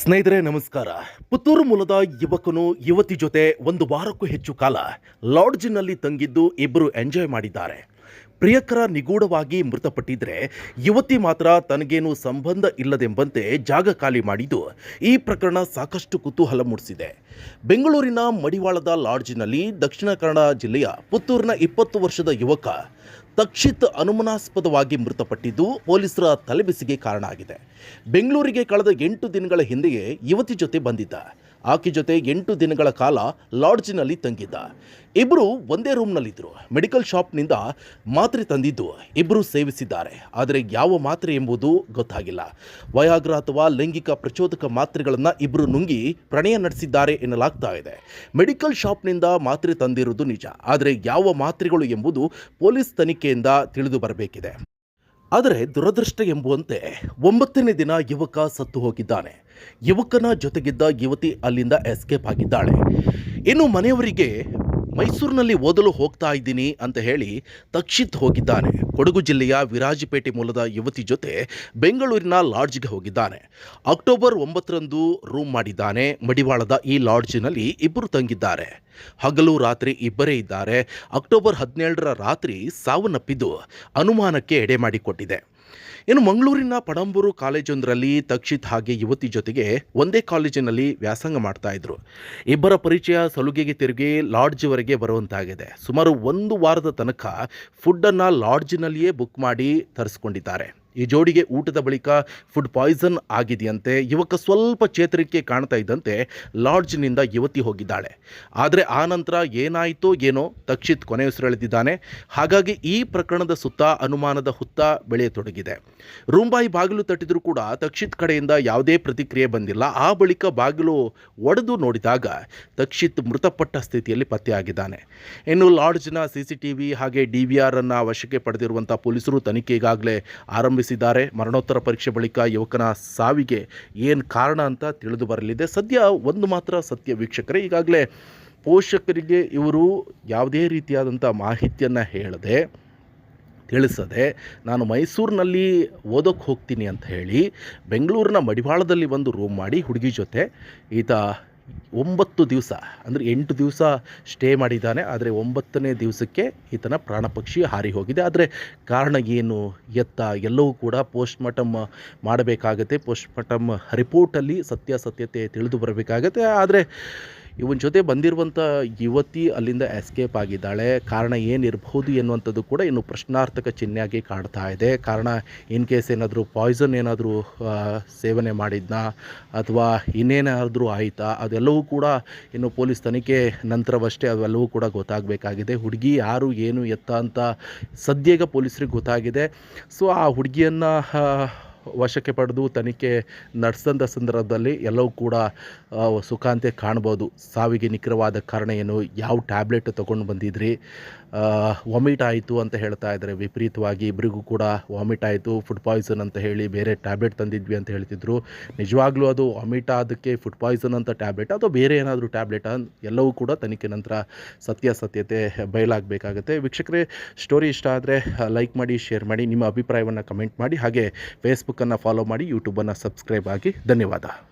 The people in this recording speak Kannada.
ಸ್ನೇಹಿತರೆ, ನಮಸ್ಕಾರ. ಪುತ್ತೂರು ಮೂಲದ ಯುವಕನು ಯುವತಿ ಜೊತೆ ಒಂದು ವಾರಕ್ಕೂ ಹೆಚ್ಚು ಕಾಲ ಲಾಡ್ಜಿನಲ್ಲಿ ತಂಗಿದ್ದು ಇಬ್ಬರು ಎಂಜಾಯ್ ಮಾಡಿದ್ದಾರೆ. ಪ್ರಿಯಕರ ನಿಗೂಢವಾಗಿ ಮೃತಪಟ್ಟಿದ್ರೆ ಯುವತಿ ಮಾತ್ರ ತನಗೇನು ಸಂಬಂಧ ಇಲ್ಲದೆಂಬಂತೆ ಜಾಗ ಖಾಲಿ ಮಾಡಿದ್ದು ಈ ಪ್ರಕರಣ ಸಾಕಷ್ಟು ಕುತೂಹಲ ಮೂಡಿಸಿದೆ. ಬೆಂಗಳೂರಿನ ಮಡಿವಾಳದ ಲಾಡ್ಜಿನಲ್ಲಿ ದಕ್ಷಿಣ ಕನ್ನಡ ಜಿಲ್ಲೆಯ ಪುತ್ತೂರಿನ ಇಪ್ಪತ್ತು ವರ್ಷದ ಯುವಕ ತಕ್ಷಿತ್ ಅನುಮಾನಾಸ್ಪದವಾಗಿ ಮೃತಪಟ್ಟಿದ್ದು ಪೊಲೀಸರ ತಲೆಬಿಸಿಗೆ ಕಾರಣ ಆಗಿದೆ. ಬೆಂಗಳೂರಿಗೆ ಕಳೆದ ಎಂಟು ದಿನಗಳ ಹಿಂದೆಯೇ ಯುವತಿ ಜೊತೆ ಬಂದಿದ್ದ. ಆಕೆ ಜೊತೆ ಎಂಟು ದಿನಗಳ ಕಾಲ ಲಾಡ್ಜ್ನಲ್ಲಿ ತಂಗಿದ್ದ. ಇಬ್ಬರು ಒಂದೇ ರೂಮ್ನಲ್ಲಿದ್ದರು ಮೆಡಿಕಲ್ ಶಾಪ್ನಿಂದ ಮಾತ್ರೆ ತಂದಿದ್ದು ಇಬ್ಬರು ಸೇವಿಸಿದ್ದಾರೆ. ಆದರೆ ಯಾವ ಮಾತ್ರೆ ಎಂಬುದು ಗೊತ್ತಾಗಿಲ್ಲ. ವಯಾಗ್ರ ಅಥವಾ ಲೈಂಗಿಕ ಪ್ರಚೋದಕ ಮಾತ್ರೆಗಳನ್ನು ಇಬ್ಬರು ನುಂಗಿ ಪ್ರಣಯ ನಡೆಸಿದ್ದಾರೆ ಎನ್ನಲಾಗ್ತಾ ಇದೆ. ಮೆಡಿಕಲ್ ಶಾಪ್ನಿಂದ ಮಾತ್ರೆ ತಂದಿರುವುದು ನಿಜ. ಆದರೆ ಯಾವ ಮಾತ್ರೆಗಳು ಎಂಬುದು ಪೊಲೀಸ್ ತನಿಖೆಯಿಂದ ತಿಳಿದು ಬರಬೇಕಿದೆ. ಆದರೆ ದುರದೃಷ್ಟ ಎಂಬುವಂತೆ ಒಂಬತ್ತನೇ ದಿನ ಯುವಕ ಸತ್ತು ಹೋಗಿದ್ದಾನೆ. ಯುವಕನ ಜೊತೆಗಿದ್ದ ಯುವತಿ ಅಲ್ಲಿಂದ ಎಸ್ಕೇಪ್ ಆಗಿದ್ದಾಳೆ. ಇನ್ನು ಮನೆಯವರಿಗೆ ಮೈಸೂರಿನಲ್ಲಿ ಓದಲು ಹೋಗ್ತಾ ಇದ್ದೀನಿ ಅಂತ ಹೇಳಿ ತಕ್ಷಿತ್ ಹೋಗಿದ್ದಾನೆ. ಕೊಡಗು ಜಿಲ್ಲೆಯ ವಿರಾಜಪೇಟೆ ಮೂಲದ ಯುವತಿ ಜೊತೆ ಬೆಂಗಳೂರಿನ ಲಾಡ್ಜ್ಗೆ ಹೋಗಿದ್ದಾನೆ. ಅಕ್ಟೋಬರ್ ಒಂಬತ್ತರಂದು ರೂಮ್ ಮಾಡಿದ್ದಾನೆ. ಮಡಿವಾಳದ ಈ ಲಾಡ್ಜ್ನಲ್ಲಿ ಇಬ್ಬರು ತಂಗಿದ್ದಾರೆ. ಹಗಲು ರಾತ್ರಿ ಇಬ್ಬರೇ ಇದ್ದಾರೆ. ಅಕ್ಟೋಬರ್ ಹದಿನೇಳರ ರಾತ್ರಿ ಸಾವನ್ನಪ್ಪಿದ್ದು ಅನುಮಾನಕ್ಕೆ ಎಡೆ ಮಾಡಿಕೊಟ್ಟಿದೆ. ಇನ್ನು ಮಂಗಳೂರಿನ ಪಡಂಬೂರು ಕಾಲೇಜೊಂದರಲ್ಲಿ ತಕ್ಷಿತ್ ಹಾಗೆ ಯುವತಿ ಜೊತೆಗೆ ಒಂದೇ ಕಾಲೇಜಿನಲ್ಲಿ ವ್ಯಾಸಂಗ ಮಾಡ್ತಾ ಇದ್ರು. ಇಬ್ಬರ ಪರಿಚಯ ಸಲುಗೆಗೆ ತಿರುಗಿ ಲಾಡ್ಜ್ವರೆಗೆ ಬರುವಂತಾಗಿದೆ. ಸುಮಾರು ಒಂದು ವಾರದ ತನಕ ಫುಡ್ಡನ್ನು ಲಾಡ್ಜಿನಲ್ಲಿಯೇ ಬುಕ್ ಮಾಡಿ ತರಿಸ್ಕೊಂಡಿದ್ದಾರೆ. ಈ ಜೋಡಿಗೆ ಊಟದ ಬಳಿಕ ಫುಡ್ ಪಾಯ್ಸನ್ ಆಗಿದೆಯಂತೆ. ಯುವಕ ಸ್ವಲ್ಪ ಚೇತರಿಕೆ ಕಾಣ್ತಾ ಇದ್ದಂತೆ ಲಾಡ್ಜ್ನಿಂದ ಯುವತಿ ಹೋಗಿದ್ದಾಳೆ. ಆದರೆ ಆ ನಂತರ ಏನಾಯಿತೋ ಏನೋ ತಕ್ಷಿತ್ ಕೊನೆ ಉಸಿರೆಳೆದಿದ್ದಾನೆ ಹಾಗಾಗಿ ಈ ಪ್ರಕರಣದ ಸುತ್ತ ಅನುಮಾನದ ಹುತ್ತ ಬೆಳೆಯತೊಡಗಿದೆ. ರೂಂಬಾಯಿ ಬಾಗಿಲು ತಟ್ಟಿದರೂ ಕೂಡ ತಕ್ಷಿತ್ ಕಡೆಯಿಂದ ಯಾವುದೇ ಪ್ರತಿಕ್ರಿಯೆ ಬಂದಿಲ್ಲ. ಆ ಬಳಿಕ ಬಾಗಿಲು ಒಡೆದು ನೋಡಿದಾಗ ತಕ್ಷಿತ್ ಮೃತಪಟ್ಟ ಸ್ಥಿತಿಯಲ್ಲಿ ಪತ್ತೆಯಾಗಿದ್ದಾನೆ. ಇನ್ನು ಲಾಡ್ಜ್ನ ಸಿ ಸಿ ಟಿ ವಿ ಹಾಗೆ ಡಿ ವಿ ಆರನ್ನು ವಶಕ್ಕೆ ಪಡೆದಿರುವಂಥ ಪೊಲೀಸರು ತನಿಖೆಗಾಗಲೇ ಆರಂಭ ಮರಣೋತ್ತರ ಪರೀಕ್ಷೆ ಬಳಿಕ ಯುವಕನ ಸಾವಿಗೆ ಏನು ಕಾರಣ ಅಂತ ತಿಳಿದು ಬರಲಿದೆ. ಸದ್ಯ ಒಂದು ಮಾತ್ರ ಸತ್ಯ ವೀಕ್ಷಕರೇ, ಈಗಾಗಲೇ ಪೋಷಕರಿಗೆ ಇವರು ಯಾವುದೇ ರೀತಿಯಾದಂಥ ಮಾಹಿತಿಯನ್ನು ಹೇಳದೆ, ತಿಳಿಸದೆ ನಾನು ಮೈಸೂರಿನಲ್ಲಿ ಓದೋಕ್ಕೆ ಹೋಗ್ತೀನಿ ಅಂತ ಹೇಳಿ ಬೆಂಗಳೂರಿನ ಮಡಿವಾಳದಲ್ಲಿ ಒಂದು ರೂಮ್ ಮಾಡಿ ಹುಡುಗಿ ಜೊತೆ ಈತ ಒಂಬತ್ತು ದಿವಸ, ಅಂದರೆ ಎಂಟು ದಿವಸ ಸ್ಟೇ ಮಾಡಿದ್ದಾನೆ, ಆದರೆ ಒಂಬತ್ತನೇ ದಿವಸಕ್ಕೆ ಈತನ ಪ್ರಾಣ ಪಕ್ಷಿ ಹಾರಿ ಹೋಗಿದೆ. ಆದರೆ ಕಾರಣ ಏನು? ಎತ್ತ ಎಲ್ಲವೂ ಕೂಡ ಪೋಸ್ಟ್ಮಾರ್ಟಮ್ ಮಾಡಬೇಕಾಗತ್ತೆ. ಪೋಸ್ಟ್ಮಾರ್ಟಮ್ ರಿಪೋರ್ಟಲ್ಲಿ ಸತ್ಯಾಸತ್ಯತೆ ತಿಳಿದು ಬರಬೇಕಾಗತ್ತೆ. ಆದರೆ ಇವನ ಜೊತೆ ಬಂದಿರುವಂಥ ಯುವತಿ ಅಲ್ಲಿಂದ ಎಸ್ಕೇಪ್ ಆಗಿದ್ದಾಳೆ. ಕಾರಣ ಏನಿರಬಹುದು ಎನ್ನುವಂಥದ್ದು ಕೂಡ ಇನ್ನು ಪ್ರಶ್ನಾರ್ಥಕ ಚಿಹ್ನೆಯಾಗಿ ಕಾಡ್ತಾ ಇದೆ. ಕಾರಣ ಇನ್ ಕೇಸ್ ಏನಾದರೂ ಪಾಯ್ಸನ್ ಏನಾದರೂ ಸೇವನೆ ಮಾಡಿದ್ನಾ, ಅಥವಾ ಇನ್ನೇನಾದರೂ ಆಯಿತಾ, ಅದೆಲ್ಲವೂ ಕೂಡ ಇನ್ನು ಪೊಲೀಸ್ ತನಿಖೆ ನಂತರವಷ್ಟೇ ಅವೆಲ್ಲವೂ ಕೂಡ ಗೊತ್ತಾಗಬೇಕಾಗಿದೆ. ಹುಡುಗಿ ಯಾರು, ಏನು, ಎತ್ತ ಅಂತ ಸದ್ಯಗ ಪೊಲೀಸರಿಗೆ ಗೊತ್ತಾಗಿದೆ. ಸೊ ಆ ಹುಡುಗಿಯನ್ನು ವಶಕ್ಕೆ ಪಡೆದು ತನಿಖೆ ನಡೆಸಿದಂಥ ಸಂದರ್ಭದಲ್ಲಿ ಎಲ್ಲವೂ ಕೂಡ ಸುಖಾಂತೆ ಕಾಣ್ಬೋದು ಸಾವಿಗೆ ನಿಖರವಾದ ಕಾರಣ ಏನು? ಯಾವ ಟ್ಯಾಬ್ಲೆಟ್ ತೊಗೊಂಡು ಬಂದಿದ್ರಿ? ವಾಮಿಟ್ ಆಯಿತು ಅಂತ ಹೇಳ್ತಾ ಇದ್ದಾರೆ. ವಿಪರೀತವಾಗಿ ಇಬ್ಬರಿಗೂ ಕೂಡ ವಾಮಿಟ್ ಆಯಿತು. ಫುಡ್ ಪಾಯ್ಸನ್ ಅಂತ ಹೇಳಿ ಬೇರೆ ಟ್ಯಾಬ್ಲೆಟ್ ತಂದಿದ್ವಿ ಅಂತ ಹೇಳ್ತಿದ್ರು. ನಿಜವಾಗ್ಲೂ ಅದು ವಾಮಿಟ್ ಆದಕ್ಕೆ ಫುಡ್ ಪಾಯ್ಸನ್ ಅಂತ ಟ್ಯಾಬ್ಲೆಟ್ ಅಥವಾ ಬೇರೆ ಏನಾದರೂ ಟ್ಯಾಬ್ಲೆಟ್ ಎಲ್ಲವೂ ಕೂಡ ತನಿಖೆ ನಂತರ ಸತ್ಯಾಸತ್ಯತೆ ಬಯಲಾಗಬೇಕಾಗುತ್ತೆ. ವೀಕ್ಷಕರೇ, ಸ್ಟೋರಿ ಇಷ್ಟ ಆದರೆ ಲೈಕ್ ಮಾಡಿ, ಶೇರ್ ಮಾಡಿ, ನಿಮ್ಮ ಅಭಿಪ್ರಾಯವನ್ನು ಕಮೆಂಟ್ ಮಾಡಿ. ಹಾಗೆ ಫೇಸ್ಬುಕ್ಕನ್ನು ಫಾಲೋ ಮಾಡಿ ಯೂಟ್ಯೂಬನ್ನು ಸಬ್ಸ್ಕ್ರೈಬ್ ಆಗಿ ಧನ್ಯವಾದ.